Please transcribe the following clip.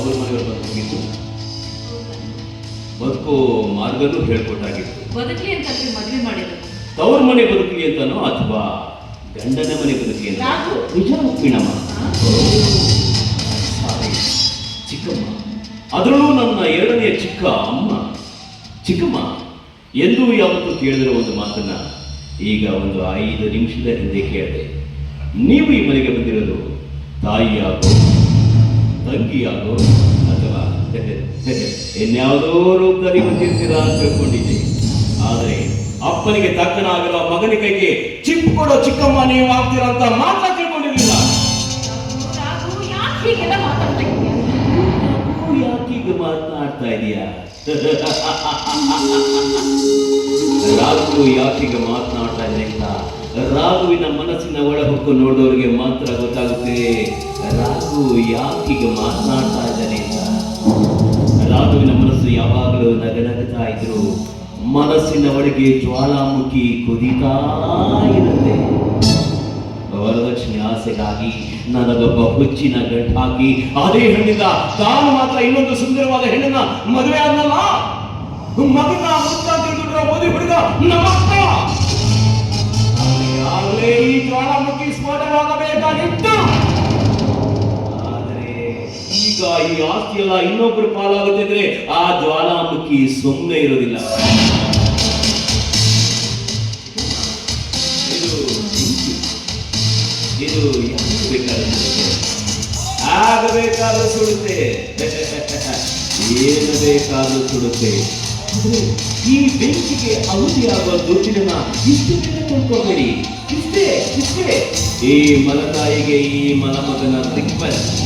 ತವರು ಮನೆಯವರು ಬಂದಿದ್ದು ಬದುಕು ಮಾರ್ಗನೂ ಹೇಳ್ಕೊಟ್ಟಾಗಿತ್ತು. ಬದುಕಲಿ ಅಂತ ಮದುವೆ ಮಾಡಿದ್ರು ತವರು ಮನೆ ಬದುಕಲಿ ಅಂತನೋ ಅಥವಾ ಗಂಡನ ಮನೆ ಬದುಕಲಿ ಅಂತ. ನಿಜ? ಚಿಕ್ಕಮ್ಮ. ಅದರಲ್ಲೂ ನನ್ನ ಎರಡನೆಯ ಚಿಕ್ಕ ಅಮ್ಮ. ಚಿಕ್ಕಮ್ಮ ಎಂದೂ ಯಾವತ್ತೂ ಕೇಳಿದಿರೋ ಒಂದು ಮಾತನ್ನ ಈಗ ಒಂದು ಐದು ನಿಮಿಷದ ಹಿಂದೆ ಕೇಳಿದೆ. ನೀವು ಈ ಮನೆಗೆ ಬಂದಿರೋದು ತಾಯಿಯಾಗೋ ತಂಗಿಯಾಗೋ ಅಥವಾ ಇನ್ಯಾವುದೋ ರೂಪದಲ್ಲಿ ಬಂದಿರ್ತೀರ ಅಂತ ತಿಳ್ಕೊಂಡಿದ್ದೆ. ಆದರೆ ಅಪ್ಪನಿಗೆ ತಕ್ಕನಾಗಿರುವ ಮಗನ ಕೈಗೆ ಚಿಪ್ ಕೊಡೋ ಚಿಕ್ಕಮ್ಮ ನೀವು ಆಗ್ತೀರಾ ಅಂತ ಮಾತ್ರ ತಿಳ್ಕೊಂಡಿರ್ಲಿಲ್ಲ. ಯಾಕೀಗ ಮಾತನಾಡ್ತಾ ಇದೀಯಾ? ರಾಘು ಯಾಕೀಗ ಮಾತನಾಡ್ತಾ ಇದ್ದೀನಿ ರಾಘುವಿನ ಮನಸ್ಸಿನ ಒಳಹೊಕ್ಕು ನೋಡೋರಿಗೆ ಮಾತ್ರ ಗೊತ್ತಾಗುತ್ತೆ. ರಾಘು ಯಾಕೀಗ ಮಾತನಾಡ್ತಾ ಇದ್ದಾನೆ ರಾಘುವಿನ ಮನಸ್ಸು ಯಾವಾಗಲೂ ನಗನಗುತ್ತಾ ಇದ್ರು. ಮನಸ್ಸಿನ ಒಳಗೆ ಜ್ವಾಲಾಮುಖಿ ಕುದಿತಾ ಇರುತ್ತೆ. ವರದಕ್ಷಿಣೆ ಆಸೆಗಾಗಿ ನನಗೊಬ್ಬ ಹುಚ್ಚಿನ ಗಂಟು ಹಾಕಿ, ಅದೇ ಹೆಣ್ಣಿಂದ ತಾನು ಮಾತ್ರ ಇನ್ನೊಂದು ಸುಂದರವಾದ ಹೆಣ್ಣನ್ನ ಮದುವೆ ಆದ್ನಲ್ಲ? ಮಗನ ಮುದ್ದ ತಿಳಿದುಬಿಟ್ರ ಮದುವೆ ಹುಡುಗ ನಮ್ಮಪ್ಪ ಈಗ ಈ ಆಸ್ತಿ ಎಲ್ಲ ಇನ್ನೊಬ್ಬರು ಪಾಲಾಗುತ್ತೆ ಆ ಜ್ವಾಲಾಮುಖಿ ಸುಮ್ಮನೆ ಇರೋದಿಲ್ಲ. ಇದು. ಇದು? ಆಗಬೇಕಾದ್ರೂ ಸುಡುತ್ತೆ. ಏನು ಬೇಕಾದ್ರೂ ಸುಡುತ್ತೆ. ಈ ಬೆಂಕಿಗೆ ಅವಧಿಯಾಗುವ ದುಡ್ಡಿನ ಇಷ್ಟು ದಿನ ತಿಳ್ಕೊಬೇಡಿ ಇಷ್ಟೇ ಇಷ್ಟೇ. ಈ ಮಲತಾಯಿಗೆ ಈ ಮಲಮಗನ ರಿಕ್ವೆಸ್ಟ್